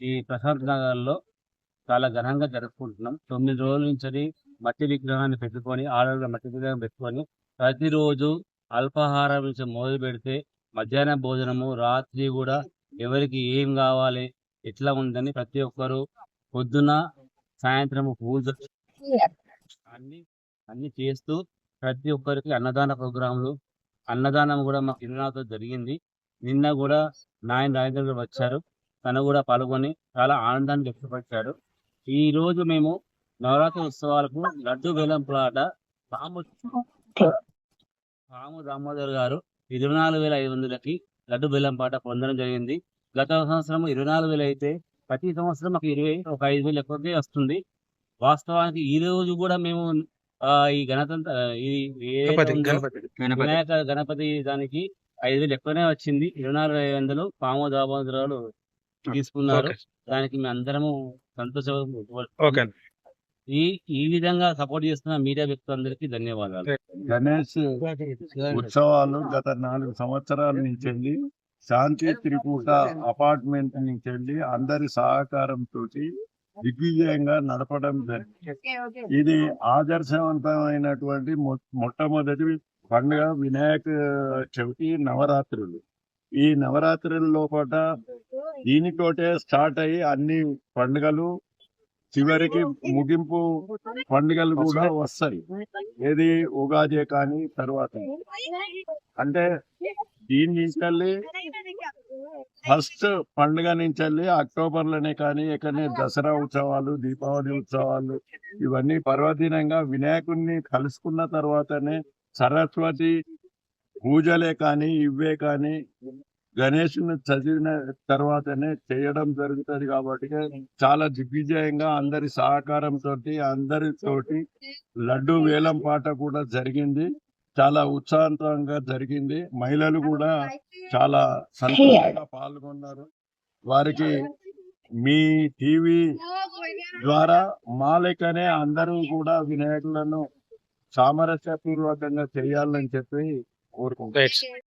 ఈ ప్రశాంత్ నగర్లో చాలా ఘనంగా జరుపుకుంటున్నాం. తొమ్మిది రోజుల నుంచి మట్టి విగ్రహాన్ని పెట్టుకొని ఆడవాళ్ళ మట్టి విగ్రహం పెట్టుకొని ప్రతిరోజు అల్పాహారం నుంచి మొదలు పెడితే మధ్యాహ్న భోజనము రాత్రి కూడా ఎవరికి ఏం కావాలి ఎట్లా ఉందని ప్రతి ఒక్కరు పొద్దున సాయంత్రం పూజ అన్ని అన్ని చేస్తూ ప్రతి ఒక్కరికి అన్నదాన ప్రోగ్రాంలు అన్నదానం కూడా మా తిరునాతో జరిగింది. నిన్న కూడా నాయన రాజేంద్ర వచ్చారు. తను కూడా పాల్గొని చాలా ఆనందాన్ని వ్యక్తపరిచాడు. ఈ రోజు మేము నవరాత్రి ఉత్సవాలకు లడ్డు వేలం ప్లాట పాము పాము దామోదర్ గారు ఇరవై నాలుగు వేల ఐదు వందలకి లడ్డు బెల్లం పాట పొందడం జరిగింది. గత సంవత్సరం ఇరవై నాలుగు వేలు అయితే ప్రతి సంవత్సరం మాకు ఇరవై ఒక ఐదు వేలు ఎక్కువకే వస్తుంది. వాస్తవానికి ఈ రోజు కూడా మేము ఆ, ఈ గణతంత్ర వినాయక గణపతి దానికి ఐదు వేలు ఎక్కువనే వచ్చింది. ఇరవై నాలుగు ఐదు వందలు పాము దామోదరాలు తీసుకున్నారు. దానికి మేము అందరము సంతోషం. ఈ ఈ విధంగా సపోర్ట్ చేస్తున్న మీడియా వ్యక్తులందరికీ ధన్యవాదాలు. గణేష్ ఉత్సవాలు గత నాలుగు సంవత్సరాల నుంచి వెళ్ళి శాంతి త్రికూట అపార్ట్మెంట్ నుంచి వెళ్ళి అందరి సహకారంతో దిగ్విజయంగా నడపడం జరిగింది. ఇది ఆదర్శవంతమైనటువంటి మొ- మొట్టమొదటి పండుగ వినాయక చవితి నవరాత్రులు. ఈ నవరాత్రుల లోపల దీనితోటే స్టార్ట్ అయ్యి అన్ని పండుగలు చివరికి ముగింపు పండుగలు కూడా వస్తాయి. ఏది ఉగాది కానీ తర్వాత. అంటే దీని నుంచి వెళ్ళి ఫస్ట్ పండుగ నుంచి వెళ్ళి అక్టోబర్లోనే కానీ ఎక్కడనే దసరా ఉత్సవాలు దీపావళి ఉత్సవాలు ఇవన్నీ పర్వదినంగా వినాయకుడిని కలుసుకున్న తర్వాతనే సరస్వతి పూజలే కానీ ఇవే కానీ గణేషుని చదివిన తర్వాతనే చేయడం జరుగుతుంది కాబట్టి చాలా దిగ్విజయంగా అందరి సహకారంతో అందరితోటి లడ్డు వేలం పాట కూడా జరిగింది. చాలా ఉత్సాహంతంగా జరిగింది. మహిళలు కూడా చాలా సంతోషంగా పాల్గొన్నారు. వారికి మీ టీవీ ద్వారా మాలికనే అందరూ కూడా వినాయకులను సామరస్యపూర్వకంగా చేయాలని చెప్పి కోరుకుంటారు